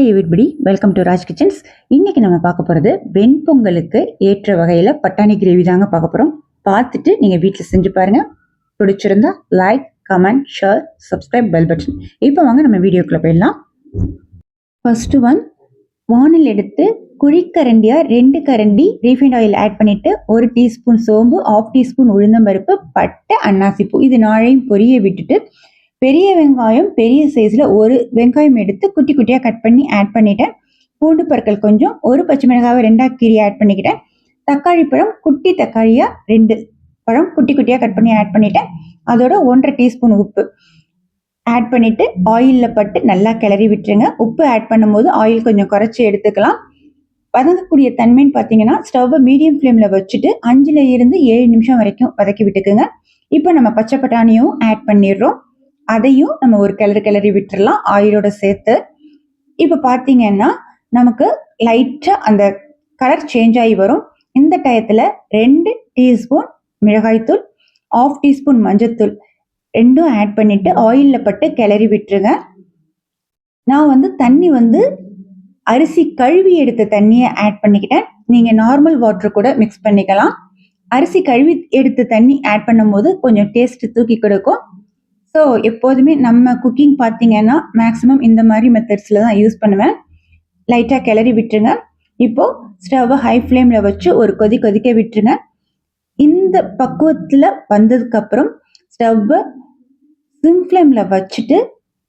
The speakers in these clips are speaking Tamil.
Hi everybody welcome to Raj kitchens இன்றைக்கி நம்ம பார்க்க போகிறது வெண்பொங்கலுக்கு ஏற்ற வகையில் பட்டாணி கிரேவி தாங்க பார்க்க போகிறோம் பார்த்துட்டு நீங்கள் வீட்டில் செஞ்சு பாருங்கள் பிடிச்சிருந்தா like comment share subscribe bell button இப்போ வாங்க நம்ம வீடியோக்குள்ளே போயிடலாம். ஃபஸ்ட்டு ஒன் வானல் எடுத்து குழிக்கரண்டியாக ரெண்டு கரண்டி ரீஃபைண்ட் ஆயில் ஆட் பண்ணிவிட்டு ஒரு டீஸ்பூன் சோம்பு ஆஃப் டீஸ்பூன் உளுந்தம்பருப்பு பட்டை அன்னாசிப்பூ. இது நாளையும் பொரிய விட்டுட்டு பெரிய வெங்காயம் பெரிய சைஸில் ஒரு வெங்காயம் எடுத்து குட்டி குட்டியாக கட் பண்ணி ஆட் பண்ணிட்டேன். பூண்டு பற்கள் கொஞ்சம் ஒரு பச்சை மிளகாவை ரெண்டாக கீரி ஆட் பண்ணிக்கிட்டேன். தக்காளி பழம் குட்டி தக்காளியாக ரெண்டு பழம் குட்டி குட்டியாக கட் பண்ணி ஆட் பண்ணிட்டேன். அதோட ஒன்றரை டீஸ்பூன் உப்பு ஆட் பண்ணிவிட்டு ஆயிலில் பட்டு நல்லா கிளறி விட்டுருங்க. உப்பு ஆட் பண்ணும்போது ஆயில் கொஞ்சம் குறைச்சி எடுத்துக்கலாம். வதங்கக்கூடிய தன்மைன்னு பார்த்தீங்கன்னா ஸ்டவ்வை மீடியம் ஃப்ளேமில் வச்சுட்டு அஞ்சில் இருந்து ஏழு நிமிஷம் வரைக்கும் வதக்கி விட்டுக்குங்க. இப்போ நம்ம பச்சை பட்டாணியும் ஆட் பண்ணிடுறோம். அதையும் நம்ம ஒரு கிளறி கிளறி விட்டுறலாம் ஆயிலோட சேர்த்து. இப்போ பார்த்தீங்கன்னா நமக்கு லைட்டாக அந்த கலர் சேஞ்ச் ஆகி வரும். இந்த டயத்தில் ரெண்டு டீஸ்பூன் மிளகாய்த்தூள் ஆஃப் டீஸ்பூன் மஞ்சத்தூள் ரெண்டும் ஆட் பண்ணிட்டு ஆயிலில் பட்டு கிளறி விட்டுருங்க. நான் வந்து தண்ணி வந்து அரிசி கழுவி எடுத்த தண்ணியை ஆட் பண்ணிக்கிட்டேன். நீங்கள் நார்மல் வாட்டர் கூட மிக்ஸ் பண்ணிக்கலாம். அரிசி கழுவி எடுத்த தண்ணி ஆட் பண்ணும்போது கொஞ்சம் டேஸ்ட் தூக்கி கொடுக்கும். ஸோ எப்போதுமே நம்ம குக்கிங் பார்த்தீங்கன்னா மேக்ஸிமம் இந்த மாதிரி மெத்தட்ஸில் தான் யூஸ் பண்ணுவேன். லைட்டாக கிளறி விட்டுருங்க. இப்போது ஸ்டவ்வை ஹை ஃப்ளேமில் வச்சு ஒரு கொதி கொதிக்க விட்டுருங்க. இந்த பக்குவத்தில் வந்ததுக்கப்புறம் ஸ்டவ்வை சிம் ஃப்ளேமில் வச்சுட்டு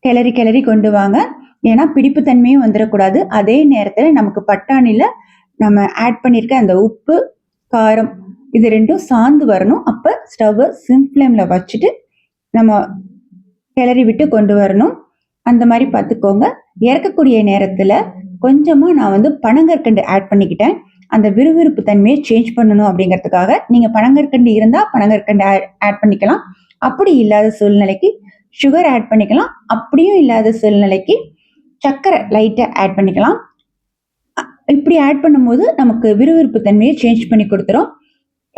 கிளறி கிளறி கொண்டு வாங்க. ஏன்னா பிடிப்பு தன்மையும் வந்துடக்கூடாது அதே நேரத்தில் நமக்கு பட்டாணியில் நம்ம ஆட் பண்ணியிருக்க அந்த உப்பு காரம் இது ரெண்டும் சாந்து வரணும். அப்போ ஸ்டவ்வை சிம் ஃப்ளேமில் வச்சுட்டு நம்ம கிளறி விட்டு கொண்டு வரணும். அந்த மாதிரி பார்த்துக்கோங்க. இறக்கக்கூடிய நேரத்தில் கொஞ்சமாக நான் வந்து பனங்கற்கண்டு ஆட் பண்ணிக்கிட்டேன். அந்த விறுவிறுப்பு தன்மையை சேஞ்ச் பண்ணணும் அப்படிங்கிறதுக்காக நீங்கள் பனங்கற்கண்டு இருந்தால் பனங்கற்கண்டு ஆட் பண்ணிக்கலாம். அப்படி இல்லாத சூழ்நிலைக்கு சுகர் ஆட் பண்ணிக்கலாம். அப்படியும் இல்லாத சூழ்நிலைக்கு சர்க்கரை லைட்டாக ஆட் பண்ணிக்கலாம். இப்படி ஆட் பண்ணும்போது நமக்கு விறுவிறுப்பு தன்மையை சேஞ்ச் பண்ணி கொடுத்துரும்.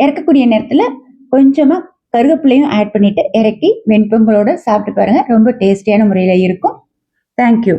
இறக்கக்கூடிய நேரத்தில் கொஞ்சமாக கருவேப்பிலையும் ஆட் பண்ணிவிட்டு இறக்கி வெண்பொங்கலோட சாப்பிட்டு பாருங்கள் ரொம்ப டேஸ்டியான முறையில் இருக்கும். தேங்க்யூ